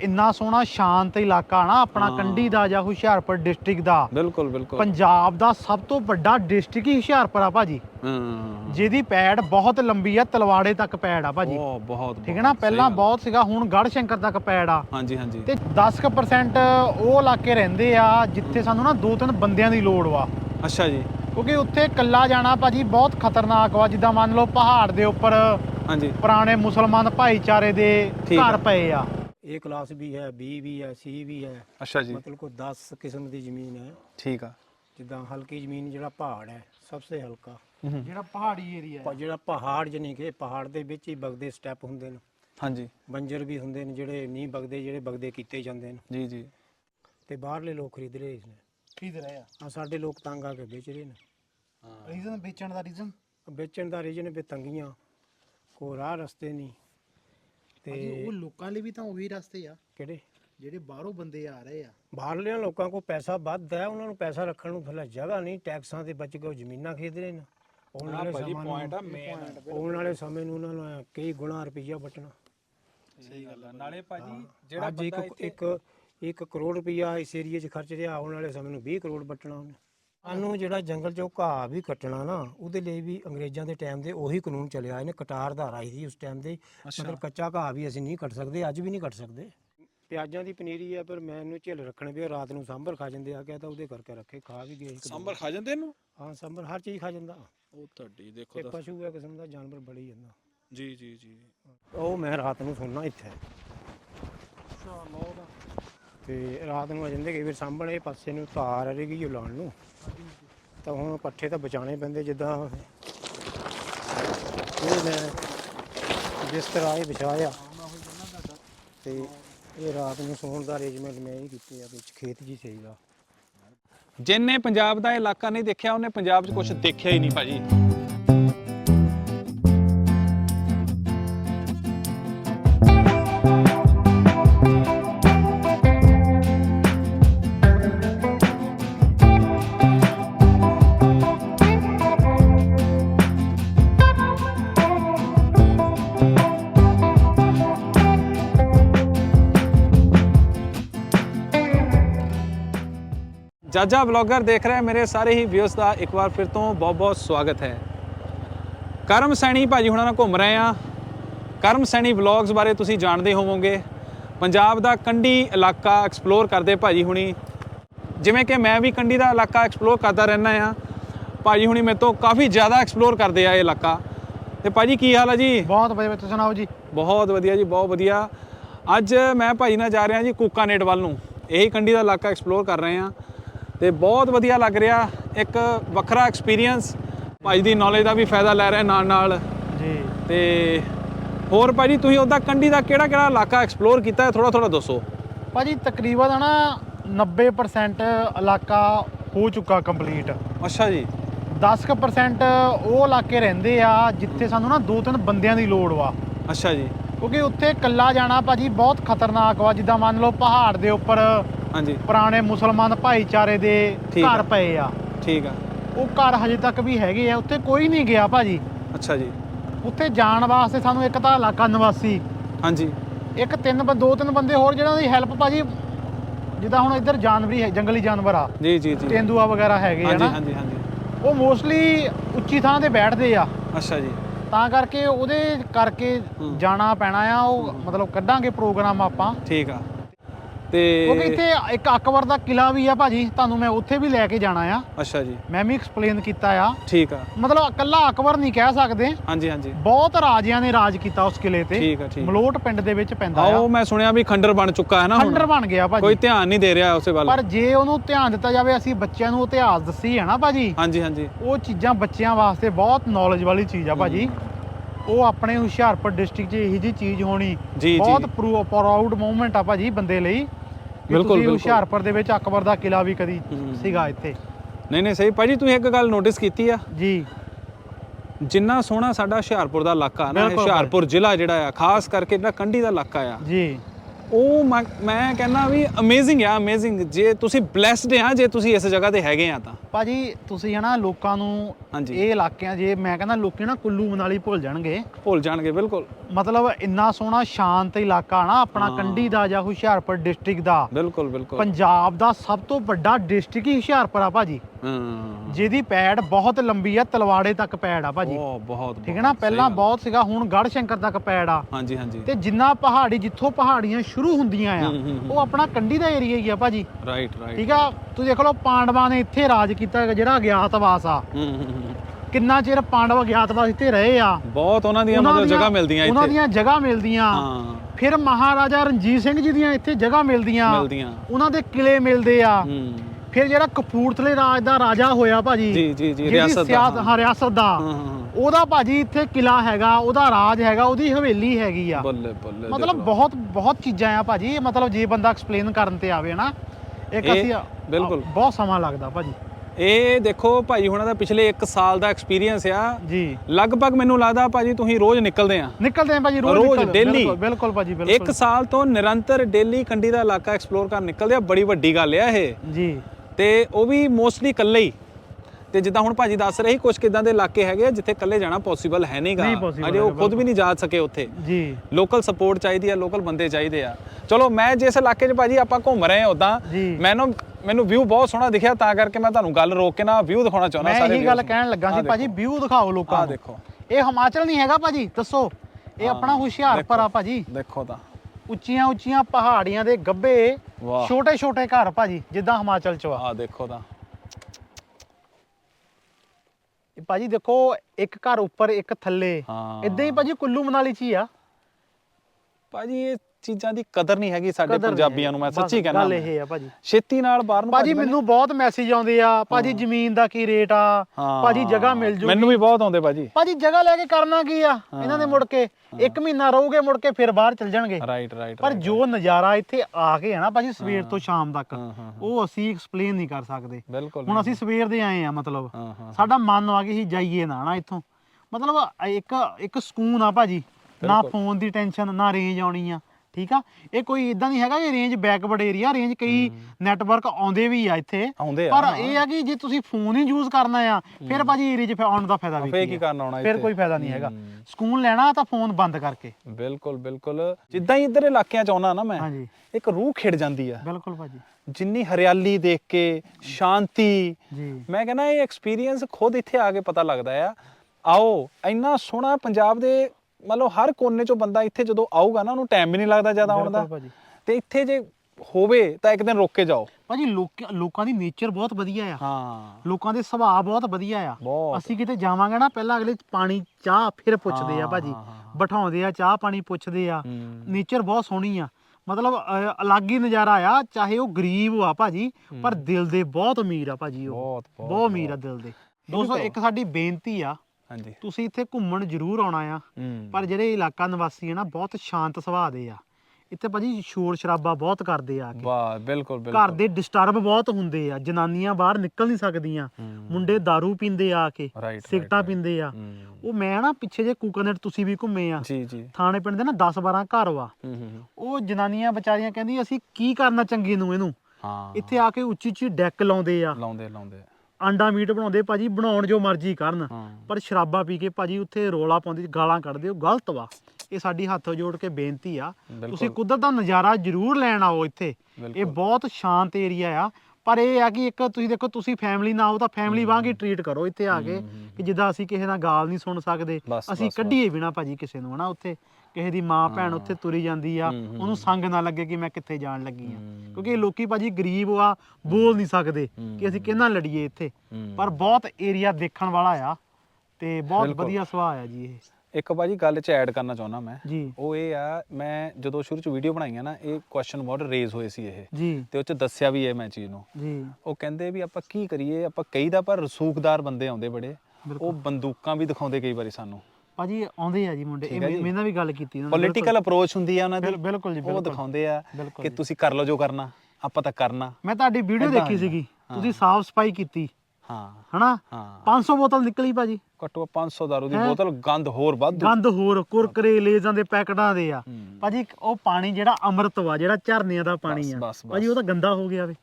ਇੰਨਾ ਸੋਹਣਾ ਸ਼ਾਂਤ ਇਲਾਕਾ ਨਾ ਆਪਣਾ। ਕੰਢੀ ਦਾ ਜਾਂ ਹੁਸ਼ਿਆਰਪੁਰ ਡਿਸਟ੍ਰਿਕਟ ਦਾ। ਬਿਲਕੁਲ ਬਿਲਕੁਲ। ਪੰਜਾਬ ਦਾ ਸਭ ਤੋਂ ਵੱਡਾ ਡਿਸਟ੍ਰਿਕਟ ਹੀ ਹੁਸ਼ਿਆਰਪੁਰ ਆ ਭਾਜੀ। ਹਾਂ ਜਿਹਦੀ ਪੈੜ ਬਹੁਤ ਲੰਬੀ ਆ ਤਲਵਾੜੇ ਤੱਕ ਪੈੜ ਆ ਭਾਜੀ। ਉਹ ਬਹੁਤ ਠੀਕ ਹੈ ਨਾ? ਪਹਿਲਾਂ। ਬਹੁਤ ਸੀਗਾ ਹੁਣ ਗੜ੍ਹ ਸ਼ੰਕਰ ਤੱਕ ਪੈੜ ਆ। ਹਾਂਜੀ ਹਾਂਜੀ। ਤੇ 10% ਉਹ ਇਲਾਕੇ ਰਹਿੰਦੇ ਆ ਜਿੱਥੇ ਸਾਨੂੰ ਨਾ ਦੋ ਤਿੰਨ ਬੰਦਿਆਂ ਦੀ ਲੋੜ ਵਾ। ਅੱਛਾ ਜੀ। ਕਿਉਂਕਿ ਉੱਥੇ ਇਕੱਲਾ ਜਾਣਾ ਭਾਜੀ ਬਹੁਤ ਖਤਰਨਾਕ ਵਾ ਜਿੱਦਾਂ ਮੰਨ ਲਓ ਪਹਾੜ ਦੇ ਉੱਪਰ ਹਾਂਜੀ। ਪੁਰਾਣੇ ਮੁਸਲਮਾਨ ਭਾਈਚਾਰੇ ਦੇ ਘਰ। ਪਏ ਆ। ए क्लास भी है बी भी है सी भी है ਅੱਛਾ ਜੀ ਮਤਲਬ ਕੋ 10 ਕਿਸਮ ਦੀ ਜ਼ਮੀਨ ਹੈ ਠੀਕ ਆ ਜਿੱਦਾਂ ਹਲਕੀ ਜ਼ਮੀਨ ਜਿਹੜਾ ਪਹਾੜ ਹੈ ਸਭ ਤੋਂ ਹਲਕਾ ਜਿਹੜਾ ਪਹਾੜੀ ਏਰੀਆ ਪਰ ਜਿਹੜਾ ਪਹਾੜ ਜਨੀ ਕਿ ਪਹਾੜ ਦੇ ਵਿੱਚ ਹੀ ਬਗਦੇ ਸਟੈਪ ਹੁੰਦੇ ਨੇ ਹਾਂਜੀ ਬੰਜਰ ਵੀ ਹੁੰਦੇ ਨੇ ਜਿਹੜੇ ਨਹੀਂ ਬਗਦੇ ਜਿਹੜੇ ਬਗਦੇ ਕੀਤੇ ਜਾਂਦੇ ਨੇ ਜੀ ਜੀ ਤੇ ਬਾਹਰਲੇ ਲੋਕ ਖਰੀਦ ਰਹੇ ਇਸ ਨੇ ਖਰੀਦ ਰਹੇ ਆ ਆ ਸਾਡੇ ਲੋਕ ਤੰਗ ਆ ਕੇ ਵੇਚ ਰਹੇ ਨੇ ਰੀਜ਼ਨ ਵੇਚਣ ਦਾ ਰੀਜ਼ਨ ਵੇਚਣ ਦਾ ਰੀਜਨ ਵੀ ਤੰਗੀਆਂ ਕੋ ਰਾਹ ਰਸਤੇ ਨਹੀਂ ਤੇ ਉਹ ਲੋਕਾਂ ਲਈ ਵੀ ਤਾਂ ਉਹੀ ਰਸਤੇ ਆ। ਕਿਹੜੇ? ਜਿਹੜੇ ਬਾਹਰੋਂ ਬੰਦੇ ਆ ਰਹੇ ਆ। ਬਾਹਰਲੇ ਲੋਕਾਂ ਕੋਲ ਪੈਸਾ ਵੱਧ ਹੈ ਉਹਨਾਂ ਨੂੰ ਪੈਸਾ ਰੱਖਣ ਨੂੰ ਫਿਰ ਜਗ੍ਹਾ ਨਹੀਂ ਟੈਕਸਾਂ ਦੇ ਬਚ ਕੇ ਉਹ ਜ਼ਮੀਨਾਂ ਖਰੀਦ ਰਹੇ ਨੇ। ਆਉਣ ਵਾਲੇ ਸਮਾਂ ਨੂੰ ਆ। ਮੇਨ ਆਉਣ ਵਾਲੇ ਸਮੇਂ ਨੂੰ ਉਹਨਾਂ ਨੂੰ ਕਈ ਗੁਣਾ ਰੁਪਈਆ ਬਚਣਾ ਸਹੀ ਗੱਲ ਆ। ਨਾਲੇ ਭਾਜੀ ਅੱਜ ਇੱਕ ਇੱਕ ਇੱਕ ਕਰੋੜ ਰੁਪਈਆ ਇਸ ਏਰੀਏ 'ਚ ਖਰਚ ਰਿਹਾ ਆਉਣ ਵਾਲੇ ਸਮੇਂ ਨੂੰ 20 ਕਰੋੜ ਬਚਣਾ ਉਹਨੇ। ਸਾਨੂੰ ਜਿਹੜਾ ਜੰਗਲ 'ਚੋਂ ਘਾਹ ਵੀ ਕੱਟਣਾ ਨਾ ਉਹਦੇ ਲਈ ਵੀ ਅੰਗਰੇਜ਼ਾਂ ਦੇ ਟਾਈਮ ਦੇ ਉਹੀ ਕਾਨੂੰਨ ਚੱਲਿਆ ਇਹਨੇ ਕਟਾਰ ਧਾਰਾ ਸੀ ਉਸ ਟਾਈਮ ਦੇ। ਮਤਲਬ ਕੱਚਾ ਘਾਹ ਵੀ ਅਸੀਂ ਨਹੀਂ ਕੱਟ ਸਕਦੇ ਅੱਜ ਵੀ ਨਹੀਂ ਕੱਟ ਸਕਦੇ। ਪਿਆਜ਼ਾਂ ਦੀ ਪਨੀਰੀ ਆ ਪਰ ਮੈਂ ਇਹਨੂੰ ਝਿਲ ਰੱਖਣ ਵੀ ਰਾਤ ਨੂੰ ਸਾਂਭਰ ਖਾ ਜਾਂਦੇ ਆ ਕਿਹਾ ਤਾਂ ਉਹਦੇ ਕਰਕੇ ਰੱਖੇ ਖਾ ਵੀ ਗਏ। ਸੰਭਰ ਖਾ ਜਾਂਦੇ ਇਹਨੂੰ? ਹਾਂ ਸਾਂਭਰ ਹਰ ਚੀਜ਼ ਖਾ ਜਾਂਦਾ। ਉਹ ਤੁਹਾਡੀ ਦੇਖੋ ਤੇ ਪਸ਼ੂ ਹੈ ਕਿਸਮ ਦਾ ਜਾਨਵਰ ਬੜੀ ਜਾਂਦਾ। ਜੀ ਜੀ ਜੀ। ਉਹ ਮੈਂ ਰਾਤ ਨੂੰ ਸੌਣਾ ਇੱਥੇ। ਤੇ ਰਾਤ ਨੂੰ ਆ ਜਾਂਦੇ ਕਈ ਵਾਰ ਸਾਂਭਣ ਪਾਸੇ ਨੂੰ ਤਾਰ ਰਹੀ ਜੋ ਲਾਉਣ ਨੂੰ। ਤਾਂ ਹੁਣ ਪੱਠੇ ਤਾਂ ਬਚਾਣੇ ਪੈਂਦੇ ਜਿੱਦਾਂ ਇਹ ਮੈਂ ਜਿਸ ਤਰ੍ਹਾਂ ਇਹ ਵਿਛਾਇਆ। ਤੇ ਇਹ ਰਾਤ ਨੂੰ ਸੌਣ ਦਾ ਅਰੇਂਜਮੈਂਟ ਮੈਂ ਹੀ ਕੀਤੀ ਆ ਵਿੱਚ ਖੇਤ ਜੀ ਸੀਗਾ ਜਿੰਨੇ ਪੰਜਾਬ ਦਾ ਇਲਾਕਾ ਨਹੀਂ ਦੇਖਿਆ, ਉਹਨੇ ਪੰਜਾਬ 'ਚ ਕੁਝ ਦੇਖਿਆ ਹੀ ਨਹੀਂ ਭਾਜੀ। ਜਾਜਾ ਬਲੌਗਰ ਦੇਖ ਰਹੇ ਮੇਰੇ ਸਾਰੇ ਹੀ ਵਿਊਸ ਦਾ ਇੱਕ ਵਾਰ ਫਿਰ ਤੋਂ ਬਹੁਤ-ਬਹੁਤ ਸਵਾਗਤ ਹੈ। ਕਰਮ ਸੈਣੀ ਭਾਜੀ ਹੁਣਾਂ ਨਾਲ ਘੁੰਮ ਰਹੇ ਆ ਕਰਮ ਸੈਣੀ ਵਲੌਗਸ ਬਾਰੇ ਤੁਸੀਂ ਜਾਣਦੇ ਹੋਵੋਗੇ। ਪੰਜਾਬ ਦਾ ਕੰਢੀ ਇਲਾਕਾ ਐਕਸਪਲੋਰ ਕਰਦੇ ਭਾਜੀ ਹੁਣੀ। ਜਿਵੇਂ ਕਿ ਮੈਂ ਵੀ ਕੰਢੀ ਦਾ ਇਲਾਕਾ ਐਕਸਪਲੋਰ ਕਰਦਾ ਰਹਿਣਾ ਆ ਭਾਜੀ ਹੁਣੀ ਮੇਰੇ ਤੋਂ ਕਾਫੀ ਜ਼ਿਆਦਾ ਐਕਸਪਲੋਰ ਕਰਦੇ ਆ ਇਹ ਇਲਾਕਾ। ਤੇ ਭਾਜੀ ਕੀ ਹਾਲ ਆ ਜੀ? ਬਹੁਤ ਵਧੀਆ ਤੁਸੀਂ ਸੁਣਾਓ ਜੀ? ਬਹੁਤ ਵਧੀਆ ਜੀ ਬਹੁਤ ਵਧੀਆ। ਅੱਜ ਮੈਂ ਭਾਈ ਨਾਲ ਜਾ ਰਿਹਾ ਜੀ ਕੂਕਾਨੇਟ ਵੱਲ ਨੂੰ। ਇਹੀ ਕੰਢੀ ਦਾ ਇਲਾਕਾ ਐਕਸਪਲੋਰ ਕਰ ਰਹੇ ਹਾਂ। ਤੇ ਬਹੁਤ ਵਧੀਆ ਲੱਗ ਰਿਹਾ। ਇੱਕ ਵੱਖਰਾ ਐਕਸਪੀਰੀਅੰਸ ਭਾਈ ਦੀ ਨੌਲੇਜ ਦਾ ਵੀ ਫਾਇਦਾ ਲੈ ਰਹੇ ਨਾਲ ਨਾਲ। ਜੀ। ਤੇ ਹੋਰ ਭਾਜੀ ਤੁਸੀਂ ਉਹਦਾ ਕੰਢੀ ਦਾ ਕਿਹੜਾ ਕਿਹੜਾ ਇਲਾਕਾ ਐਕਸਪਲੋਰ ਕੀਤਾ ਹੈ? ਥੋੜਾ ਥੋੜਾ ਦੱਸੋ। ਭਾਜੀ ਤਕਰੀਬਨ ਨਾ 90% ਇਲਾਕਾ ਹੋ ਚੁੱਕਾ ਕੰਪਲੀਟ ਅੱਛਾ ਜੀ। 10% ਉਹ ਇਲਾਕੇ ਰਹਿੰਦੇ ਆ ਜਿੱਥੇ ਸਾਨੂੰ ਨਾ ਦੋ ਤਿੰਨ ਬੰਦਿਆਂ ਦੀ ਲੋੜ ਵਾ। ਅੱਛਾ ਜੀ। ਕਿਉਂਕਿ ਉੱਥੇ ਇਕੱਲਾ ਜਾਣਾ ਭਾਜੀ ਬਹੁਤ ਖਤਰਨਾਕ ਵਾ। ਜਿੱਦਾਂ ਮੰਨ ਲਓ ਪਹਾੜ ਦੇ ਉੱਪਰ ਹਾਂਜੀ। ਪੁਰਾਣੇ ਮੁਸਲਮਾਨ ਭਾਈਚਾਰੇ ਦੇ ਠੀਕ ਆ। ਘਰ ਪਏ ਆ। ਠੀਕ ਆ। ਉਹ ਘਰ ਹਜੇ ਤੱਕ ਵੀ ਹੈਗੇ ਆ ਉੱਥੇ ਕੋਈ ਨਹੀਂ ਗਿਆ ਭਾਜੀ। ਅੱਛਾ ਜੀ। ਉੱਥੇ ਜਾਣ ਵਾਸਤੇ ਸਾਨੂੰ ਇੱਕ ਤਾਂ ਇਲਾਕਾ ਨਿਵਾਸੀ ਹਾਂਜੀ। ਇੱਕ ਤਿੰਨ ਬ- ਦੋ ਤਿੰਨ ਬੰਦੇ ਹੋਰ ਜਿਹਨਾਂ ਦੀ ਹੈਲਪ ਭਾਜੀ ਜਿੱਦਾਂ ਹੁਣ ਇੱਧਰ ਜਾਨਵਰੀ ਹੈ ਜੰਗਲੀ ਜਾਨਵਰ ਆ। ਜੀ ਜੀ ਜੀ। ਤੇਂਦੂਆ ਵਗੈਰਾ ਹੈਗੇ ਆ ਹਾਂਜੀ ਨਾ। ਹਾਂਜੀ ਹਾਂਜੀ। ਉਹ ਮੋਸਟਲੀ ਉੱਚੀ ਥਾਂ ਤੇ ਬੈਠਦੇ ਆ। ਅੱਛਾ ਜੀ। ਤਾਂ ਕਰਕੇ ਉਹਦੇ ਕਰਕੇ ਹੂੰ। ਜਾਣਾ ਪੈਣਾ ਆ ਉਹ ਮਤਲਬ ਕੱਢਾਂਗੇ ਪ੍ਰੋਗਰਾਮ ਆਪਾਂ। ਠੀਕ ਆ। ਕਿਉਂਕਿ ਤੇ ਇੱਥੇ ਇੱਕ ਅਕਬਰ ਦਾ ਕਿਲਾ ਵੀ ਆ ਭਾਜੀ ਤੁਹਾਨੂੰ ਮੈਂ ਉੱਥੇ ਵੀ ਲੈ ਕੇ ਜਾਣਾ ਆ। ਅੱਛਾ ਜੀ। ਮੈਂ ਵੀ ਐਕਸਪਲੇਨ ਕੀਤਾ ਆ। ਠੀਕ ਆ। ਮਤਲਬ ਇਕੱਲਾ ਅਕਬਰ ਨਹੀਂ ਕਹਿ ਸਕਦੇ। ਹਾਂਜੀ ਹਾਂਜੀ। ਬਹੁਤ ਰਾਜਿਆਂ ਨੇ ਰਾਜ ਕੀਤਾ ਉਸ ਕਿਲੇ ਤੇ। ਠੀਕ ਆ ਠੀਕ ਮਲੋਟ ਪਿੰਡ ਦੇ ਵਿੱਚ ਪੈਂਦਾ ਆ। ਆਓ ਮੈਂ ਸੁਣਿਆ ਵੀ ਖੰਡਰ ਬਣ ਚੁੱਕਾ ਹੈ ਨਾ ਹੁਣ। ਖੰਡਰ ਬਣ ਗਿਆ ਕੋਈ ਭਾਜੀ ਧਿਆਨ ਨਹੀਂ ਦੇ ਰਿਹਾ ਉਸੇ ਵੱਲ। ਪਰ ਜੇ ਉਹਨੂੰ ਧਿਆਨ ਦਿੱਤਾ ਜਾਵੇ ਅਸੀਂ ਬੱਚਿਆਂ ਨੂੰ ਇਤਿਹਾਸ ਦੱਸੀ ਹੈ ਨਾ ਭਾਜੀ। ਹਾਂਜੀ ਹਾਂਜੀ। ਉਹ ਚੀਜ਼ਾਂ ਬੱਚਿਆਂ ਵਾਸਤੇ ਬਹੁਤ ਨੌਲੇਜ ਵਾਲੀ ਚੀਜ਼ ਆ ਭਾਜੀ। ਉਹ ਆਪਣੇ ਹੁਸ਼ਿਆਰਪੁਰ ਡਿਸਟ੍ਰਿਕਟ 'ਚ ਇਹੀ ਜੀ ਚੀਜ਼ ਹੋਣੀ। ਜੀ, ਜੀ। ਬਹੁਤ ਪ੍ਰਾਊਡ ਮੂਮੈਂਟ ਆ ਭਾਜੀ ਬੰਦੇ ਲਈ। ਕਿ ਬਿਲਕੁਲ, ਤੁਸੀਂ ਬਿਲਕੁਲ। ਹੁਸ਼ਿਆਰਪੁਰ ਦੇ ਵਿੱਚ ਅਕਬਰ ਦਾ ਕਿਲਾ ਵੀ ਕਦੀ। ਸੀਗਾ ਇੱਥੇ। ਨਹੀਂ ਨਹੀਂ ਸਹੀ। ਭਾਜੀ ਤੁਸੀਂ ਇੱਕ ਗੱਲ ਨੋਟਿਸ ਕੀਤੀ ਆ। ਜੀ। ਜਿੰਨਾ ਸੋਹਣਾ ਸਾਡਾ ਹੁਸ਼ਿਆਰਪੁਰ ਦਾ ਇਲਾਕਾ ਨਾ ਬਿਲਕੁਲ ਹੁਸ਼ਿਆਰਪੁਰ ਜ਼ਿਲ੍ਹਾ ਜਿਹੜਾ ਆ ਖਾਸ ਕਰਕੇ ਜਿਹੜਾ ਕੰਢੀ ਦਾ ਇਲਾਕਾ ਆ। ਜੀ। ਉਹ ਮੈਂ- ਮੈਂ ਕਹਿੰਦਾ ਵੀ ਅਮੇਜ਼ਿੰਗ ਆ ਅਮੇਜ਼ਿੰਗ ਜੇ ਤੁਸੀਂ ਬlesed ਆ ਜੇ ਤੁਸੀਂ ਇਸ ਜਗ੍ਹਾ ਤੇ ਹੈਗੇ ਆ ਤਾਂ। ਭਾਜੀ ਤੁਸੀਂ ਹਨਾ ਲੋਕਾਂ ਨੂੰ। ਇਹ ਇਲਾਕਿਆਂ ਜੇ ਮੈਂ ਕਹਿੰਦਾ ਲੋਕੀ ਨਾ ਕੁੱਲੂ ਮਨਾਲੀ ਭੁੱਲ ਜਾਣਗੇ। ਭੁੱਲ ਜਾਣਗੇ ਬਿਲਕੁਲ। ਮਤਲਬ ਇੰਨਾ ਸੋਹਣਾ ਸ਼ਾਂਤ ਇਲਾਕਾ ਨਾ ਆਪਣਾ। ਕੰਢੀ ਦਾ ਜਾਂ ਹੁਸ਼ਿਆਰਪੁਰ ਡਿਸਟ੍ਰਿਕਟ ਦਾ। ਬਿਲਕੁਲ ਬਿਲਕੁਲ। ਪੰਜਾਬ ਦਾ ਸਭ ਤੋਂ ਵੱਡਾ ਡਿਸਟ੍ਰਿਕਟ ਹੀ ਹੁਸ਼ਿਆਰਪੁਰ ਆ ਭਾਜੀ। ਹਾਂ। ਜਿਹਦੀ ਪੈੜ ਬਹੁਤ ਲੰਬੀ ਆ ਤਲਵਾੜੇ ਤੱਕ ਪੈੜ ਆ ਭਾਜੀ। ਬਹੁਤ ਬਹੁਤ ਠੀਕ ਹੈ ਨਾ? ਪਹਿਲਾਂ। ਬਹੁਤ ਸੀਗਾ ਹੁਣ ਗੜ੍ਹ ਸ਼ੰਕਰ ਤੱਕ ਪੈੜ ਆ। ਹਾਂਜੀ ਹਾਂਜੀ। ਤੇ ਜਿੰਨਾ ਪਹਾੜੀ ਜਿੱਥੋਂ ਪਹਾੜੀਆਂ ਸ਼ੁਰੂ ਹੁੰਦੀਆਂ ਆ। ਉਹ ਆਪਣਾ ਕੰਢੀ ਦਾ ਏਰੀਆ ਹੀ ਆ ਭਾਜੀ। ਰਾਈਟ ਰਾਈਟ ਠੀਕ ਆ? ਤੁਸੀਂ ਦੇਖ ਲਓ ਪਾਂਡਵਾਂ ਨੇ ਇੱਥੇ ਰਾਜ ਕੀਤਾ ਜਿਹੜਾ ਅਗਿਆਤਵਾਸ ਆ। ਹੂੰ ਹੂੰ, ਹੂੰ। ਕਿੰਨਾ ਚਿਰ ਪਾਂਡਵ ਅਗਿਆਤਵਾਸ ਇੱਥੇ ਰਹੇ ਆ? ਬਹੁਤ ਉਹਨਾਂ ਦੀਆਂ ਉਹਨਾਂ ਮਤਲਬ ਜਗ੍ਹਾ ਮਿਲਦੀਆਂ ਉਹਨਾਂ ਇੱਥੇ। ਦੀਆਂ ਜਗ੍ਹਾ ਮਿਲਦੀਆਂ। ਹਾਂ। ਫਿਰ ਮਹਾਰਾਜਾ ਰਣਜੀਤ ਸਿੰਘ ਜੀ ਦੀਆਂ ਇੱਥੇ ਜਗ੍ਹਾ ਮਿਲਦੀਆਂ। ਮਿਲਦੀਆਂ। ਉਹਨਾਂ ਦੇ ਕਿਲੇ ਮਿਲਦੇ ਆ। ਹੂੰ। ਫਿਰ ਜਿਹੜਾ ਕਪੂਰਥਲੇ ਰਾਜ ਦਾ ਰਾਜਾ ਹੋਇਆ ਭਾਜੀ ਜੀ ਜੀ ਜੀ ਰਿਆਸਤ ਦਾ। ਹਾਂ ਰਿਆਸਤ ਦਾ। ਉਹਦਾ ਭਾਜੀ ਇੱਥੇ ਕਿਲਾ ਹੈਗਾ ਉਹਦਾ ਰਾਜ ਹੈਗਾ ਉਹਦੀ ਹਵੇਲੀ ਹੈਗੀ ਆ। ਬੱਲੇ ਬੱਲੇ ਮਤਲਬ। ਬਹੁਤ ਬਹੁਤ ਚੀਜ਼ਾਂ ਆ ਭਾਜੀ। ਮਤਲਬ ਜੇ ਬੰਦਾ ਐਕਸਪਲੇਨ ਕਰਨ ਤੇ ਆਵੇ ਨਾ ਇੱਕ ਅਸੀਂ ਬਿਲਕੁਲ। ਬਹੁਤ ਸਮਾਂ ਲੱਗਦਾ ਭਾਜੀ। ਇਹ ਦੇਖੋ ਭਾਈ ਹੁਣਾਂ ਦਾ ਪਿਛਲੇ 1 ਸਾਲ ਦਾ ਐਕਸਪੀਰੀਅੰਸ ਆ। ਜੀ। ਲਗਭਗ ਮੈਨੂੰ ਲੱਗਦਾ ਭਾਜੀ ਤੁਸੀਂ ਰੋਜ਼ ਨਿਕਲਦੇ ਆ। ਨਿਕਲਦੇ ਆ ਭਾਜੀ ਰੋਜ਼ daily। ਬਿਲਕੁਲ ਭਾਜੀ ਬਿਲਕੁਲ। ਇੱਕ ਸਾਲ ਤੋਂ ਨਿਰੰਤਰ ਡੇਲੀ ਕੰਡੀ ਦਾ ਇਲਾਕਾ ਐਕਸਪਲੋਰ ਕਰਨ ਨਿਕਲਦੇ ਆ ਬੜੀ ਵੱਡੀ ਗੱਲ ਆ ਇਹ। ਜੀ। ਤੇ ਉਹ ਵੀ ਮੋਸਟਲੀ ਇਕੱਲੇ ਹੀ। ਤੇ ਜਿੱਦਾਂ ਹੁਣ ਭਾਜੀ ਦੱਸ ਰਹੇ ਕੁਝ ਕਿਦਾਂ ਦੇ ਇਲਾਕੇ ਹੈਗੇ ਜਿੱਥੇ ਇਕੱਲੇ ਜਾਣਾ ਪੋਸੀਬਲ ਹੈ ਨਹੀਂਗਾ ਅਜੇ ਉਹ ਖੁਦ ਵੀ ਨਹੀਂ ਜਾ ਸਕੇ ਉੱਥੇ। ਜੀ। ਲੋਕਲ ਸਪੋਰਟ ਚਾਹੀਦੀ ਆ ਲੋਕਲ ਬੰਦੇ ਚਾਹੀਦੇ ਆ। ਚਲੋ ਮੈਂ ਜਿਸ ਇਲਾਕੇ 'ਚ ਭਾਜੀ ਆਪਾਂ ਘੁੰਮ ਰਹੇ ਹਾਂ ਉਦਾਂ। ਮੈਨੂੰ ਮੈਨੂੰ ਵਿਊ ਬਹੁਤ ਸੋਹਣਾ ਦਿਖਿਆ ਤਾਂ ਕਰਕੇ ਮੈਂ ਤੁਹਾਨੂੰ ਗੱਲ ਰੋਕ ਕੇ ਨਾ ਵਿਊ ਦਿਖਾਉਣਾ ਚਾਹੁੰਦਾ ਮੈਂ ਸਾਰੇ ਇਹੀ ਗੱਲ। ਕਹਿਣ ਲੱਗਾ ਸੀ ਭਾਜੀ ਵਿਊ ਦਿਖਾਓ ਲੋਕਾਂ ਨੂੰ। ਦੇਖੋ। ਇਹ ਹਿਮਾਚਲ ਨਹੀਂ ਹੈਗਾ ਭਾਜੀ ਦੱਸੋ। ਇਹ ਆਪਣਾ ਹੁਸ਼ਿਆਰਪੁਰ ਆ ਭਾਜੀ। ਦੇਖੋ ਤਾਂ। ਉੱਚੀਆਂ ਉੱਚੀਆਂ ਪਹਾੜੀਆਂ ਦੇ ਗੱਬੇ। ਛੋਟੇ ਛੋਟੇ ਘਰ ਭਾਜੀ ਜਿੱਦਾਂ ਹਿਮਾਚਲ ਚ ਆ। ਦੇਖੋ ਤਾਂ। ਇਹ ਭਾਜੀ ਦੇਖੋ ਇੱਕ ਘਰ ਉੱਪਰ ਇੱਕ ਥੱਲੇ। ਹਾਂ। ਇਦਾਂ ਹੀ ਭਾਜੀ ਕੁੱਲੂ ਮਨਾਲੀ ਚ ਹੀ ਆ। ਭਾਜੀ ਇਹ ਚੀਜ਼ਾਂ ਦੀ ਕਦਰ ਨਹੀਂ ਹੈਗੀ ਸਾਡੇ ਕਦਰ ਨਹੀਂ ਪੰਜਾਬੀਆਂ ਨੂੰ ਮੈਂ ਸੱਚੀ ਕਹਿੰਦਾ ਗੱਲ ਇਹ ਆ ਭਾਜੀ। ਛੇਤੀ ਨਾਲ ਬਾਹਰ ਨੂੰ ਭਾਜੀ ਭੱਜ ਮੈਨੂੰ ਬਹੁਤ ਮੈਸੇਜ ਆਉਂਦੇ ਆ। ਭਾਜੀ ਜ਼ਮੀਨ ਦਾ ਕੀ ਰੇਟ ਆ? ਹਾਂ। ਭਾਜੀ ਜਗ੍ਹਾ ਮਿਲ ਜੂ ਮੈਨੂੰ ਵੀ ਬਹੁਤ ਆਉਂਦੇ ਭਾਜੀ। ਭਾਜੀ ਜਗ੍ਹਾ ਲੈ ਕੇ ਕਰਨਾ ਕੀ ਆ? ਇਹਨਾਂ ਦੇ ਮੁੜ ਕੇ ਇੱਕ ਮਹੀਨਾ ਰਹੋਗੇ ਮੁੜ ਕੇ ਫਿਰ ਬਾਹਰ ਚਲ ਜਾਣਗੇ। ਰਾਈਟ ਰਾਈਟ ਪਰ ਜੋ ਨਜ਼ਾਰਾ ਇੱਥੇ ਆ ਕੇ ਹੈ ਨਾ ਭਾਜੀ ਸਵੇਰ ਤੋਂ ਸ਼ਾਮ ਤੱਕ ਹਾਂ, ਹਾਂ, ਉਹ ਅਸੀਂ ਐਕਸਪਲੇਨ ਨਹੀਂ ਕਰ ਸਕਦੇ। ਬਿਲਕੁਲ ਹੁਣ ਅਸੀਂ ਸਵੇਰ ਦੇ ਆਏ ਆ ਮਤਲਬ। ਹਾਂ ਹਾਂ। ਸਾਡਾ ਮਨ ਆ ਕਿ ਅਸੀਂ ਜਾਈਏ ਨਾ ਨਾ ਇੱਥੋਂ। ਮਤਲਬ ਇੱਕ ਇੱਕ ਸਕੂਨ ਆ ਭਾਜੀ। ਨਾ ਫੋਨ ਦੀ ਟੈਨਸ਼ਨ ਨਾ ਰੇਂਜ ਆਉਣੀ ਆ। ਠੀਕ ਆ? ਇਹ ਕੋਈ ਇਦਾਂ ਨਹੀਂ ਹੈਗਾ ਕਿ ਰੇਂਜ ਬੈਕਵਰਡ ਏਰੀਆ ਰੇਂਜ ਕਈ ਨੈਟਵਰਕ ਆਉਂਦੇ ਵੀ ਆ ਇੱਥੇ। ਆਉਂਦੇ ਆ ਪਰ ਇਹ ਆ ਕਿ ਜੇ ਤੁਸੀਂ ਫੋਨ ਹੀ ਯੂਜ਼ ਕਰਨਾ ਆ ਫਿਰ ਭਾਜੀ ਏਰੀਆ 'ਚ ਫਿਰ ਆਉਣ ਦਾ ਫਾਇਦਾ ਵੀ ਫੇਰ ਕੀ? ਕਰਨ ਆਉਣਾ ਫਿਰ ਇੱਥੇ? ਕੋਈ ਫਾਇਦਾ ਨਹੀਂ ਹੈਗਾ। ਸਕੂਨ ਲੈਣਾ ਤਾਂ ਫੋਨ ਬੰਦ ਕਰਕੇ। ਬਿਲਕੁਲ ਬਿਲਕੁਲ। ਜਿੱਦਾਂ ਹੀ ਇੱਧਰ ਇਲਾਕਿਆਂ ਚ ਆਉਣਾ ਨਾ ਮੈਂ ਹਾਂਜੀ। ਇੱਕ ਰੂਹ ਖਿੜ ਜਾਂਦੀ ਆ। ਬਿਲਕੁਲ ਭਾਜੀ। ਜਿੰਨੀ ਹਰਿਆਲੀ ਦੇਖ ਕੇ ਸ਼ਾਂਤੀ। ਜੀ। ਮੈਂ ਕਹਿੰਦਾ ਇਹ ਐਕਸਪੀਰੀਅੰਸ ਖੁਦ ਇੱਥੇ ਆ ਕੇ ਪਤਾ ਲੱਗਦਾ ਆ। ਆਓ ਇੰਨਾ ਸੋਹਣਾ ਪੰਜਾਬ ਦੇ ਮਤਲਬ ਹਰ ਕੋਨੇ ਚੋਂ ਬੰਦਾ ਇੱਥੇ ਜਦੋਂ ਆਊਗਾ ਨਾ ਉਹਨੂੰ ਟਾਈਮ ਵੀ ਨਹੀਂ ਲੱਗਦਾ ਜ਼ਿਆਦਾ ਆਉਣ ਦਾ। ਬਿਲਕੁਲ ਭਾਜੀ। ਤੇ ਇੱਥੇ ਜੇ ਹੋਵੇ ਤਾਂ ਇੱਕ ਦਿਨ ਰੁਕ ਕੇ ਜਾਓ। ਭਾਜੀ ਲੋਕ ਲੋਕਾਂ ਦੀ ਨੇਚਰ ਬਹੁਤ ਵਧੀਆ ਆ। ਹਾਂ। ਲੋਕਾਂ ਦੇ ਸੁਭਾਅ ਬਹੁਤ ਵਧੀਆ ਆ। ਬਹੁਤ। ਅਸੀਂ ਕਿਤੇ ਜਾਵਾਂਗੇ ਨਾ ਪਹਿਲਾਂ ਅਗਲੇ ਪਾਣੀ ਚਾਹ ਫਿਰ ਪੁੱਛਦੇ ਆ ਹਾਂ, ਭਾਜੀ। ਹਾਂ, ਹਾਂ, ਬਿਠਾਉਂਦੇ ਆ ਚਾਹ ਪਾਣੀ ਪੁੱਛਦੇ ਆ। ਹੂੰ। ਨੇਚਰ ਬਹੁਤ ਸੋਹਣੀ ਆ। ਮਤਲਬ ਅ, ਅਲੱਗ ਹੀ ਨਜ਼ਾਰਾ ਆ ਚਾਹੇ ਉਹ ਗਰੀਬ ਆ ਭਾਜੀ ਪਰ ਦਿਲ ਦੇ ਬਹੁਤ ਅਮੀਰ ਆ ਭਾਜੀ ਉਹ। ਬਹੁਤ ਬਹੁਤ ਬਹੁਤ ਅਮੀਰ ਆ ਦਿਲ ਦੇ। ਦੋਸਤੋ ਇੱਕ ਸਾਡੀ ਬੇਨਤੀ ਆ ਹਾਂਜੀ। ਤੁਸੀਂ ਇੱਥੇ ਘੁੰਮਣ ਜ਼ਰੂਰ ਆਉਣਾ ਆ। ਹੂੰ। ਪਰ ਜਿਹੜੇ ਇਲਾਕਾ ਨਿਵਾਸੀ ਆ ਨਾ ਬਹੁਤ ਸ਼ਾਂਤ ਸੁਭਾਅ ਦੇ ਆ। ਇੱਥੇ ਭਾਜੀ ਸ਼ੋਰ ਸ਼ਰਾਬਾ ਬਹੁਤ ਕਰਦੇ ਆ ਕੇ। ਵਾਹ ਬਿਲਕੁਲ ਘਰ ਬਿਲਕੁਲ ਦੇ ਡਿਸਟਰਬ ਬਹੁਤ ਹੁੰਦੇ ਆ। ਜਨਾਨੀਆਂ ਬਾਹਰ ਨਿਕਲ ਨਹੀਂ ਸਕਦੀਆਂ। ਮੁੰਡੇ दारू ਪੀਂਦੇ ਆ ਕੇ। ਸਿਗਟਾਂ right. ਪੀਂਦੇ ਆ। ਉਹ ਮੈਂ ਨਾ ਪਿੱਛੇ ਜੇ ਕੁਕਨਟ ਤੁਸੀਂ ਵੀ ਘੁੰਮੇ ਆ। ਜੀ ਜੀ। ਥਾਣੇ ਪਿੰਡ ਦੇ ਨਾ 10 12 ਘਰ ਵਾ। ਹੂੰ ਹੂੰ ਹੂੰ। ਉਹ ਜਨਾਨੀਆਂ ਵਿਚਾਰੀਆਂ ਕਹਿੰਦੀ ਅਸੀਂ ਕੀ ਕਰਨਾ ਚੰਗੇ ਨੂੰ ਇਹਨੂੰ? ਹਾਂ। ਇੱਥੇ ਆ ਕੇ ਉੱਚੀ ਉੱਚੀ ਡੈਕ ਲਾਉਂਦੇ ਆ। ਲਾਉਂਦੇ ਲਾਉਂਦੇ। ਆਂਡਾ ਮੀਟ ਬਣਾਉਂਦੇ ਭਾਜੀ ਬਣਾਉਣ ਜੋ ਮਰਜ਼ੀ ਕਰਨ ਪਰ ਸ਼ਰਾਬਾ ਪੀ ਕੇ ਭਾਜੀ ਉੱਥੇ ਰੋਲਾ ਪਾਉਂਦੇ ਗਾਲਾਂ ਕੱਢਦੇ ਉਹ ਗਲਤ ਵਾ। ਇਹ ਸਾਡੀ ਹੱਥ ਜੋੜ ਕੇ ਬੇਨਤੀ ਆ। ਤੁਸੀਂ ਕੁਦਰਤ ਦਾ ਨਜ਼ਾਰਾ ਜ਼ਰੂਰ ਲੈਣ ਆਓ ਇੱਥੇ। ਇਹ। ਬਹੁਤ ਸ਼ਾਂਤ ਏਰੀਆ ਆ। ਪਰ ਇਹ ਆ ਕਿ ਇੱਕ ਤੁਸੀਂ ਦੇਖੋ ਤੁਸੀਂ ਫੈਮਿਲੀ ਨਾਲ ਆਓ ਤਾਂ ਫੈਮਿਲੀ ਵਾਂਗ ਹੀ ਟਰੀਟ ਕਰੋ ਇੱਥੇ ਆ ਕੇ ਕਿ ਜਿੱਦਾਂ ਅਸੀਂ ਕਿਸੇ ਨਾਲ ਗਾਲ ਨਹੀਂ ਸੁਣ ਸਕਦੇ ਅਸੀਂ ਕੱਢੀਏ ਬਿਨਾ ਭਾਜੀ ਕਿਸੇ ਨੂੰ ਹਨਾ ਉੱਥੇ। ਕਿਸੇ ਦੀ ਮਾਂ ਭੈਣ ਉੱਥੇ ਤੁਰੀ ਜਾਂਦੀ ਆ ਉਹਨੂੰ ਸੰਗ ਨਾ ਲੱਗੇ ਕਿ ਮੈਂ ਕਿੱਥੇ ਜਾਣ ਲੱਗੀ ਆ। ਕਿਉਂਕਿ ਲੋਕੀ ਭਾਜੀ ਗਰੀਬ ਆ ਬੋਲ ਨਹੀਂ ਸਕਦੇ ਕਿ ਅਸੀਂ ਕਿਹਨਾਂ ਲੜੀਏ ਇੱਥੇ। ਪਰ ਬਹੁਤ ਏਰੀਆ ਦੇਖਣ ਵਾਲਾ ਆ ਤੇ ਬਹੁਤ। ਵਧੀਆ ਸੁਭਾਅ ਆ ਜੀ ਇਹ। ਇੱਕ ਬਾਜੀ ਗੱਲ ਚ ਐਡ ਕਰਨਾ ਚਾਹੁੰਦਾ ਮੈਂ। ਉਹ ਇਹ ਆ ਮੈਂ ਜਦੋਂ ਸ਼ੁਰੂ ਚ ਵੀਡੀਓ ਬਣਾਈਆਂ ਨਾ ਇਹ ਕੁਐਸਚਨ ਬਹੁਤ ਰੇਜ਼ ਹੋਏ ਸੀ ਇਹ। ਤੇ ਉਹ ਚ ਦੱਸਿਆ ਵੀ ਇਹ ਮੈਂ ਚੀਜ਼ ਨੂੰ। ਉਹ ਕਹਿੰਦੇ ਵੀ ਆਪਾਂ ਕੀ ਕਰੀਏ ਆਪਾਂ ਕਈਦਾ ਪਰ ਰਸੂਖਦਾਰ ਬੰਦੇ ਆਉਂਦੇ ਬੜੇ। ਉਹ ਬੰਦੂਕਾਂ ਵੀ ਦਿਖਾਉਂਦੇ ਕਈ ਵਾਰੀ ਸਾਨੂੰ। ਭਾਜੀ ਆਉਂਦੇ ਆ ਜੀ ਮੁੰਡੇ ਇਹ ਠੀਕ ਆ ਜੀ। ਮੇਰੇ ਨਾਲ ਵੀ ਗੱਲ ਕੀਤੀ ਉਹਨਾਂ ਨੇ, ਪੋਲੀਟੀਕਲ ਅਪਰੋਚ ਹੁੰਦੀ ਆ ਉਹਨਾਂ ਦੀ ਬਿਲ- ਬਿਲਕੁਲ ਜੀ, ਉਹ ਬਿਲਕੁਲ। ਦਿਖਾਉਂਦੇ ਆ ਬਿਲਕੁਲ ਕਿ ਜੀ। ਤੁਸੀਂ ਕਰ ਲਓ ਜੋ ਕਰਨਾ ਆਪਾਂ ਤਾਂ ਕਰਨਾ ਮੈਂ ਤੁਹਾਡੀ ਵੀਡੀਓ ਏਦਾਂ ਦੇਖੀ। ਸੀਗੀ ਹਾਂ। ਤੁਸੀਂ ਸਾਫ਼ ਸਫ਼ਾਈ ਕੀਤੀ ਹਾਂ ਹਨਾ ਹਾਂ 500 ਬੋਤਲ ਨਿਕਲੀ ਭਾਜੀ ਘੱਟੋ ਘੱਟ 500 ਦਾਰੂ ਦੀ ਹੈਂ? ਬੋਤਲ ਗੰਦ ਹੋਰ ਵੱਧ ਗੰਦ ਹੋਰ ਕੁਰਕਰੇ ਲੇਜ਼ਾਂ ਦੇ ਪੈਕਟਾਂ ਦੇ ਆ ਹੂੰ। ਭਾਜੀ ਉਹ ਪਾਣੀ ਜਿਹੜਾ ਅੰਮ੍ਰਿਤ ਵਾ ਜਿਹੜਾ ਝਰਨਿਆਂ ਦਾ ਪਾਣੀ ਬਸ, ਆ ਬਸ। ਭਾਜੀ ਉਹ ਤਾਂ ਗੰਦਾ ਹੋ ਗਿਆ ਵੇ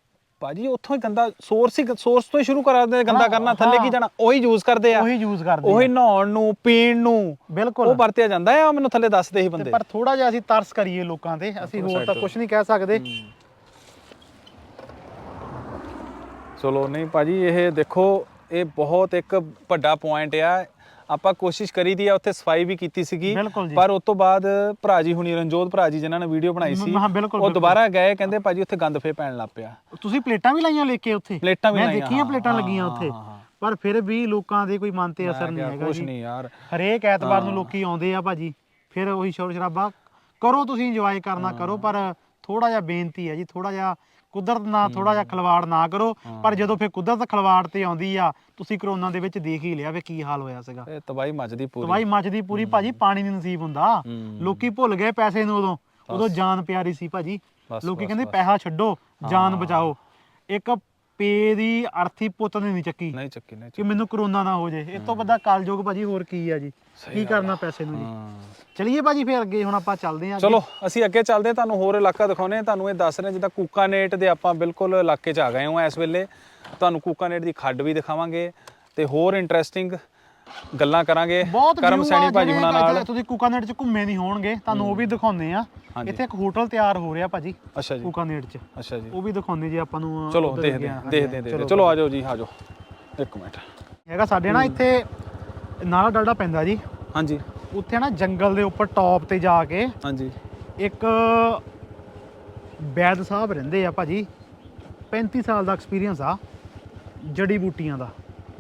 ਭਾਜੀ ਉੱਥੋਂ ਹੀ ਗੰਦਾ ਸੋਰਸ ਹੀ ਸੋਰਸ ਤੋਂ ਹੀ ਸ਼ੁਰੂ ਕਰਾਦੇ ਗੰਦਾ ਹਾਂ, ਕਰਨਾ ਥੱਲੇ ਕੀ ਹਾਂ। ਜਾਣਾ? ਉਹੀ ਯੂਜ਼ ਕਰਦੇ ਆ। ਉਹੀ ਯੂਜ਼ ਕਰਦੇ ਉਹੀ। ਨਹਾਉਣ ਨੂੰ ਪੀਣ ਨੂੰ ਬਿਲਕੁਲ। ਉਹ ਵਰਤਿਆ ਜਾਂਦਾ ਆ ਮੈਨੂੰ ਥੱਲੇ ਦੱਸਦੇ ਸੀ ਤੇ ਬੰਦੇ। ਪਰ ਥੋੜਾ ਜਿਹਾ ਅਸੀਂ ਤਰਸ ਕਰੀਏ ਲੋਕਾਂ ਤੇ ਅਸੀਂ ਹੋਰ ਤੋਂ। ਕੁਝ ਨਹੀਂ ਕਹਿ ਸਕਦੇ। ਚਲੋ ਨਹੀਂ ਭਾਜੀ ਇਹ ਦੇਖੋ ਇਹ ਬਹੁਤ ਇੱਕ ਵੱਡਾ ਪੁਆਇੰਟ ਆ। ਆਪਾਂ ਕੋਸ਼ਿਸ਼ ਕਰੀ ਦੀ ਆ ਉੱਥੇ ਸਫ਼ਾਈ ਵੀ ਕੀਤੀ ਸੀਗੀ। ਬਿਲਕੁਲ ਜੀ। ਪਰ ਉਸ ਤੋਂ ਬਾਅਦ ਭਰਾ ਜੀ ਹੁਣੀ ਰਣਜੋਤ ਭਰਾ ਜੀ ਜਿਨ੍ਹਾਂ ਨੇ ਵੀਡੀਓ ਬਣਾਈ ਸੀ ਮ- ਹਾਂ, ਬਿਲਕੁਲ, ਉਹ ਬਿਲਕੁਲ। ਦੁਬਾਰਾ ਗਏ ਕਹਿੰਦੇ ਭਾਜੀ ਉੱਥੇ ਗੰਦ ਫੇ ਪੈਣ ਲੱਗ ਪਿਆ। ਤੁਸੀਂ ਪਲੇਟਾਂ ਵੀ ਲਾਈਆਂ ਲੈ ਕੇ ਉੱਥੇ? ਪਲੇਟਾਂ ਵੀ ਮੈਂ ਲਾਈਆਂ, ਦੇਖੀਆਂ ਹਾਂ, ਪਲੇਟਾਂ ਹਾਂ, ਲੱਗੀਆਂ ਹਾਂ, ਉੱਥੇ। ਹਾਂ। ਪਰ ਫਿਰ ਵੀ ਲੋਕਾਂ ਦੇ ਕੋਈ ਮਨ ਤੇ ਅਸਰ ਨਹੀਂ ਹੈਗਾ ਜੀ। ਨਹੀਂ ਯਾਰ। ਹਰੇਕ ਐਤਵਾਰ ਨੂੰ ਲੋਕੀ ਆਉਂਦੇ ਆ ਭਾਜੀ। ਫਿਰ ਉਹੀ ਸ਼ੋਰ ਸ਼ਰਾਬਾ। ਕਰੋ ਤੁਸੀਂ ਇੰਜੋਏ ਕਰਨਾ ਕਰੋ ਪਰ ਥੋੜਾ ਜਿਹਾ ਬੇਨਤੀ ਹੈ ਜੀ ਥੋੜਾ ਜਿਹਾ ਕੁਦਰਤ ਨਾਲ ਥੋੜਾ ਜਿਹਾ ਖਲਵਾੜ ਨਾ ਕਰੋ ਪਰ ਜਦੋਂ ਫਿਰ ਕੁਦਰਤ ਖਲਵਾੜ ਤੇ ਆਉਂਦੀ ਆ ਤੁਸੀਂ ਕਰੋਨਾ ਦੇ ਵਿੱਚ ਦੇਖ ਹੀ ਲਿਆ ਵੀ ਕੀ ਹਾਲ ਹੋਇਆ ਸੀਗਾ। ਇਹ ਤਬਾਈ ਮੱਚਦੀ ਪੂਰੀ। ਤਬਾਈ ਮੱਚਦੀ ਪੂਰੀ ਭਾਜੀ ਪਾਣੀ ਨਹੀਂ ਨਸੀਬ ਹੁੰਦਾ। ਲੋਕੀ ਭੁੱਲ ਗਏ ਪੈਸੇ ਨੂੰ ਉਦੋਂ। ਉਦੋਂ ਜਾਨ ਪਿਆਰੀ ਸੀ ਭਾਜੀ। ਲੋਕੀ ਕਹਿੰਦੇ। ਪੈਸਾ ਛੱਡੋ ਜਾਨ ਬਚਾਓ। ਇੱਕ ਪੇ ਦੀ ਅਰਥੀ ਪੁੱਤ ਨੇ ਨਹੀਂ ਚੱਕੀ। ਨਹੀਂ ਚੱਕੀ ਨਹੀਂ ਕਿ ਮੈਨੂੰ ਕਰੋਨਾ ਨਾ ਹੋ ਜੇ। ਇਹ ਤੋਂ ਵੱਡਾ ਕਲਯੁਗ ਭਾਜੀ ਹੋਰ ਕੀ ਆ ਜੀ? ਕੀ ਕਰਨਾ ਪੈਸੇ ਨੂੰ ਜੀ? ਹਾਂ। ਚਲਿਏ ਭਾਜੀ ਫਿਰ ਅੱਗੇ ਹੁਣ ਆਪਾਂ ਚੱਲਦੇ ਆਂ ਚਲੋ ਅਸੀਂ ਅੱਗੇ ਚੱਲਦੇ ਹਾਂ, ਤੁਹਾਨੂੰ ਹੋਰ ਇਲਾਕਾ ਦਿਖਾਉਨੇ ਆ। ਤੁਹਾਨੂੰ ਇਹ ਦੱਸ ਰਹੇ ਹਾਂ, ਜਿੱਦਾਂ ਕੂਕਾਨੇਟ ਦੇ ਆਪਾਂ ਬਿਲਕੁਲ ਇਲਾਕੇ 'ਚ ਆ ਗਏ ਹਾਂ ਇਸ ਵੇਲੇ। ਤੁਹਾਨੂੰ ਕੂਕਾਨੇਟ ਦੀ ਖੱਡ ਵੀ ਦਿਖਾਵਾਂਗੇ ਤੇ ਹੋਰ ਇੰਟਰਸਟਿੰਗ ਗੱਲਾਂ ਕਰਾਂਗੇ ਬਹੁਤ ਕਰਮ view ਸੈਣੀ ਭਾਜੀ ਜਿਹੜੇ ਹੁਣਾਂ ਨਾਲ। ਤੁਸੀਂ ਕੁਕਾਨੇਟ ਚ ਘੁੰਮੇ ਨਹੀਂ ਹੋਣਗੇ ਤੁਹਾਨੂੰ ਉਹ ਵੀ ਦਿਖਾਉਂਦੇ ਆ। ਹਾਂਜੀ। ਇੱਥੇ ਇੱਕ ਹੋਟਲ ਤਿਆਰ ਹੋ ਰਿਹਾ ਭਾਜੀ ਅੱਛਾ ਜੀ। ਕੁਕਾਨੇਟ ਚ। ਅੱਛਾ ਜੀ। ਉਹ ਵੀ ਦਿਖਾਉਂਦੇ ਜੀ ਆਪਾਂ ਨੂੰ ਚਲੋ ਉੱਧਰ ਦੇਖਦੇ ਹਾਂ ਹਾਂਜੀ, ਦੇਖਦੇ ਹਾਂ, ਦੇਖਦੇ। ਹਾਂ। ਚਲੋ ਆ ਜਾਓ ਜੀ ਆ ਜਾਓ। ਇੱਕ ਮਿੰਟ। ਹੈਗਾ ਸਾਡੇ ਨਾ ਇੱਥੇ ਨਾਲਾ ਡਾਲਡਾ ਪੈਂਦਾ ਜੀ। ਹਾਂਜੀ। ਉੱਥੇ ਨਾ ਜੰਗਲ ਦੇ ਉੱਪਰ ਟੌਪ ਤੇ ਜਾ ਕੇ ਹਾਂਜੀ। ਇੱਕ ਵੈਦ ਸਾਹਿਬ ਰਹਿੰਦੇ ਆ ਭਾਜੀ। 35 ਸਾਲ ਦਾ ਐਕਸਪੀਰੀਅੰਸ ਆ ਜੜੀ ਬੂਟੀਆਂ ਦਾ।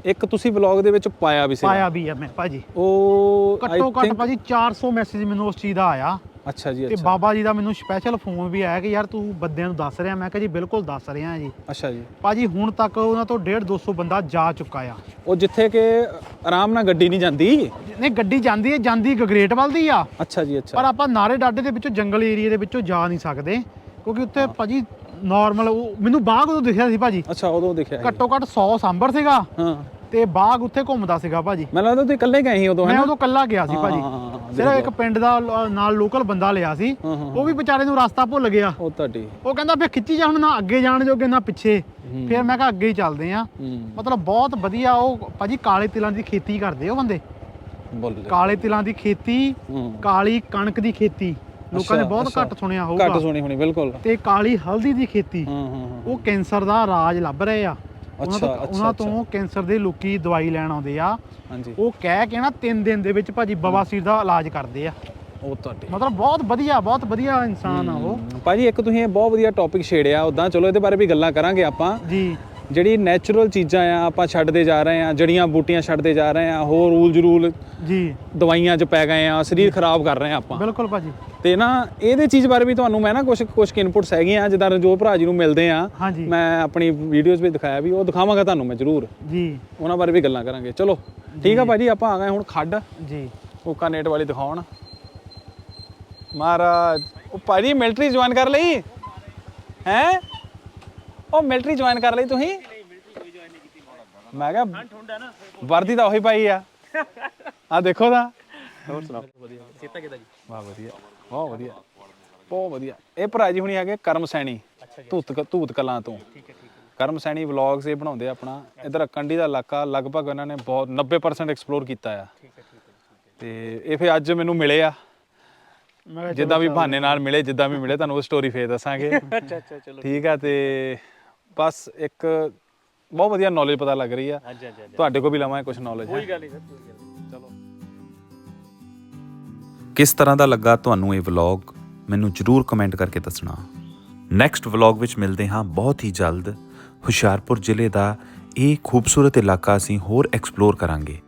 ਇੱਕ ਤੁਸੀਂ ਵਲੌਗ ਦੇ ਵਿੱਚ ਪਾਇਆ ਵੀ ਸੀ ਪਾਇਆ ਵੀ ਆ ਮੈਂ ਭਾਜੀ। ਉਹ ਘੱਟੋ ਘੱਟ ਭਾਜੀ 400 ਮੈਸੇਜ ਮੈਨੂੰ ਉਸ ਚੀਜ਼ ਦਾ ਆਇਆ। ਅੱਛਾ ਜੀ ਤੇ ਅੱਛਾ। ਬਾਬਾ ਜੀ ਦਾ ਮੈਨੂੰ ਸਪੈਸ਼ਲ ਫੋਨ ਵੀ ਆਇਆ ਕਿ ਯਾਰ ਤੂੰ ਬੰਦਿਆਂ ਨੂੰ ਦੱਸ ਰਿਹਾ। ਮੈਂ ਕਿਹਾ ਜੀ ਬਿਲਕੁਲ ਦੱਸ ਰਿਹਾ ਜੀ। ਅੱਛਾ ਜੀ। ਭਾਜੀ ਹੁਣ ਤੱਕ ਉਹਨਾਂ ਤੋਂ 1.5 200 ਬੰਦਾ ਜਾ ਚੁੱਕਾ ਆ। ਉਹ ਜਿੱਥੇ ਕਿ ਆਰਾਮ ਨਾਲ ਗੱਡੀ ਨਹੀਂ ਜਾਂਦੀ? ਨਹੀਂ ਗੱਡੀ ਜਾਂਦੀ ਹੈ ਜਾਂਦੀ ਗਗਰੇਟ ਵੱਲ ਦੀ ਆ। ਅੱਛਾ ਜੀ ਅੱਛਾ। ਪਰ ਆਪਾਂ ਨਾਰੇ ਡਾਡੇ ਦੇ ਵਿੱਚੋਂ ਜੰਗਲ ਏਰੀਆ ਦੇ ਵਿੱਚੋਂ ਜਾ ਨਹੀਂ ਸਕਦੇ। ਕਿਉਂਕਿ ਉੱਥੇ ਭਾਜੀ ਨਾਰਮਲ ਮੈਨੂੰ ਬਾਗ ਉਦੋਂ ਦਿਖਿਆ ਸੀ ਭਾਜੀ। ਅੱਛਾ ਉਦੋਂ ਦੇਖਿਆ। ਘੱਟੋ ਘੱਟ 100 ਸਾਂਬਰ ਸੀਗਾ। ਹਾਂ। ਤੇ ਬਾਗ ਉੱਥੇ ਘੁੰਮਦਾ ਸੀਗਾ ਭਾਜੀ। ਮੈਨੂੰ ਲੱਗਦਾ ਤੁਸੀਂ ਇਕੱਲੇ ਗਏ ਸੀ ਉਦੋਂ ਮੈਂ ਉਦੋਂ ਕੱਲਾ ਗਿਆ ਸੀ ਭਾਜੀ। ਹਾਂ, ਹਾਂ, ਹਾਂ, ਸਿਰਫ ਇੱਕ ਪਿੰਡ ਦਾ ਲ- ਨਾਲ ਲੋਕਲ ਬੰਦਾ ਲਿਆ ਸੀ। ਹਾਂ, ਹਾਂ, ਉਹ ਵੀ ਵਿਚਾਰੇ ਨੂੰ ਰਸਤਾ ਭੁੱਲ ਗਿਆ। ਉਹ ਤੁਹਾਡੀ ਉਹ ਕਹਿੰਦਾ ਫੇ ਖਿੱਚੀ ਜਾ ਹੁਣ ਨਾ ਅੱਗੇ ਜਾਣ ਜੋਗੇ ਨਾ ਪਿੱਛੇ। ਹੂੰ। ਫਿਰ ਮੈਂ ਕਿਹਾ ਅੱਗੇ ਹੀ ਚੱਲਦੇ ਆ ਹੂੰ। ਮਤਲਬ ਬਹੁਤ ਵਧੀਆ ਉਹ ਭਾਜੀ ਕਾਲੇ ਤਿਲਾਂ ਦੀ ਖੇਤੀ ਕਰਦੇ ਉਹ ਬੰਦੇ। ਬੋਲ। ਕਾਲੇ ਤਿਲਾਂ ਦੀ ਖੇਤੀ ਹੂੰ। ਕਾਲੀ ਕਣਕ ਦੀ ਖੇਤੀ। ਲੋਕਾਂ ਨੇ ਅੱਛਾ, ਬਹੁਤ ਅੱਛਾ। ਘੱਟ ਸੁਣਿਆ ਘੱਟ ਹੋਊਗਾ। ਸੁਣੀ ਹੋਣੀ ਬਿਲਕੁਲ। ਤੇ ਕਾਲੀ ਹਲਦੀ ਦੀ ਖੇਤੀ। ਹਾਂ ਹਾਂ ਹਾਂ। ਉਹ ਕੈਂਸਰ ਦਾ ਰਾਜ ਲੱਭ ਰਹੇ ਆ। ਉਹਨਾਂ ਅੱਛਾ, ਤੋਂ ਉਹਨਾਂ ਤੋਂ ਕੈਂਸਰ ਦੇ ਲੋਕੀ ਦਵਾਈ ਲੈਣ ਆਉਂਦੇ ਆ। ਹਾਂਜੀ। ਉਹ ਕਹਿ ਕੇ ਨਾ 3 ਦਿਨ ਦੇ ਵਿੱਚ ਭਾਜੀ ਬਵਾਸੀਰ ਦਾ ਇਲਾਜ ਕਰਦੇ ਆ। ਉਹ ਤੁਹਾਡੀ। ਮਤਲਬ ਬਹੁਤ ਵਧੀਆ ਬਹੁਤ ਵਧੀਆ ਇਨਸਾਨ ਆ ਉਹ। ਭਾਜੀ ਇੱਕ ਤੁਸੀਂ ਇਹ ਬਹੁਤ ਵਧੀਆ ਟੌਪਿਕ ਛੇੜਿਆ ਉਦਾਂ ਚਲੋ ਇਹਦੇ ਬਾਰੇ ਵੀ ਗੱਲਾਂ ਕਰਾਂਗੇ ਆਪਾਂ। ਜੀ। ਜਿਹੜੀ ਨੈਚੁਰਲ ਚੀਜ਼ਾਂ ਆ ਆਪਾਂ ਛੱਡਦੇ ਜਾ ਰਹੇ ਆ ਜੜੀਆਂ ਬੂਟੀਆਂ ਛੱਡਦੇ ਜਾ ਰਹੇ ਆ ਹੋਰ ਰੂਲ ਜਰੂਲ ਜੀ। ਦਵਾਈਆਂ 'ਚ ਪੈ ਗਏ ਆ ਸਰੀਰ ਖਰਾਬ ਕਰ ਰਹੇ ਆ ਆਪਾਂ। ਬਿਲਕੁਲ ਭਾਜੀ। ਤੇ ਨਾ ਇਹਦੇ ਚੀਜ਼ ਬਾਰੇ ਵੀ ਤੁਹਾਨੂੰ ਮੈਂ ਨਾ ਕੁਝ ਕੁਝ ਇਨਪੁਟਸ ਹੈਗੀਆਂ ਜਿੱਦਾਂ ਰਣਜੋਤ ਭਰਾ ਜੀ ਨੂੰ ਮਿਲਦੇ ਆ। ਮੈਂ ਆਪਣੀ ਵੀਡੀਓਜ਼ ਵਿੱਚ ਦਿਖਾਇਆ ਵੀ ਉਹ ਦਿਖਾਵਾਂਗਾ ਤੁਹਾਨੂੰ ਮੈਂ ਜ਼ਰੂਰ। ਜੀ। ਉਹਨਾਂ ਬਾਰੇ ਵੀ ਗੱਲਾਂ ਕਰਾਂਗੇ। ਚਲੋ ਠੀਕ ਆ ਭਾਜੀ ਆਪਾਂ ਆ ਗਏ ਹੁਣ ਖੱਡ। ਜੀ। ਕੋਕਾ ਨੇਟ ਵਾਲੀ ਦਿਖਾਉਣ। ਮਹਾਰਾਜ ਉਹ ਭਾਜੀ ਮਿਲਟਰੀ ਜੁਆਇਨ ਕਰ ਲਈ? ਹੈ? ਉਹ ਮਿਲਟਰੀ ਜੁਆਇਨ ਕਰ ਲਈ ਤੁਸੀਂ? ਮੈਂ ਕਿਹਾ ਵਰਦੀ ਤਾਂ ਉਹੀ ਪਾਈ ਆ। ਆ ਦੇਖੋ ਤਾਂ। ਹੋਰ ਸੁਣਾਓ? ਵਧੀਆ ਸੀਤਾ ਕਿਦਾਂ ਜੀ ਵਾਹ ਵਧੀਆ। ਬਹੁਤ ਵਧੀਆ। ਬਹੁਤ ਵਧੀਆ। ਇਹ ਭਰਾ ਜੀ ਹੁਣੀ ਹੈਗੇ ਕਰਮ ਸੈਣੀ। ਧੂਤ ਧੂਤ ਕਲਾਂ ਤੋਂ। ਕਰਮ ਸੈਣੀ ਵਲੌਗਸ ਇਹ ਬਣਾਉਂਦੇ ਆ ਆਪਣਾ। ਇਧਰ ਕੰਡੀ ਦਾ ਇਲਾਕਾ ਲਗਭਗ ਇਹਨਾਂ ਨੇ ਬਹੁਤ 90% ਐਕਸਪਲੋਰ ਕੀਤਾ ਆ। ਤੇ ਇਹ ਫੇ ਅੱਜ ਮੈਨੂੰ ਮਿਲੇ ਆ। ਮੈਂ ਕਿਹਾ ਜਿੱਦਾਂ ਵੀ ਬਹਾਨੇ ਨਾਲ ਮਿਲੇ ਜਿੱਦਾਂ ਵੀ ਮਿਲੇ ਤੁਹਾਨੂੰ ਉਹ ਸਟੋਰੀ ਫੇਰ ਦੱਸਾਂਗੇ। ਅੱਛਾ ਅੱਛਾ ਚਲੋ। ਠੀਕ ਆ ਤੇ ਬਸ ਇੱਕ ਬਹੁਤ ਵਧੀਆ ਨੌਲੇਜ ਪਤਾ ਲੱਗ ਰਹੀ ਆ। ਹਾਂਜੀ ਹਾਂਜੀ ਤੁਹਾਡੇ ਕੋਲ ਵੀ ਲਵਾਂਗੇ ਕੁਝ ਨੌਲੇਜ ਕੋਈ ਗੱਲ ਨਹੀਂ ਸਰ ਕੋਈ ਗੱਲ ਨਹੀਂ। ਚਲੋ। ਕਿਸ ਤਰ੍ਹਾਂ ਦਾ ਲੱਗਾ ਤੁਹਾਨੂੰ ਇਹ ਵਲੌਗ ਮੈਨੂੰ ਜਰੂਰ ਕਮੈਂਟ ਕਰਕੇ ਦੱਸਣਾ। ਨੈਕਸਟ ਵਲੌਗ ਵਿੱਚ ਮਿਲਦੇ ਹਾਂ ਬਹੁਤ ਹੀ ਜਲਦ। ਹੁਸ਼ਿਆਰਪੁਰ ਜ਼ਿਲ੍ਹੇ ਦਾ ਇਹ ਖੂਬਸੂਰਤ ਇਲਾਕਾ ਅਸੀਂ ਹੋਰ ਐਕਸਪਲੋਰ ਕਰਾਂਗੇ।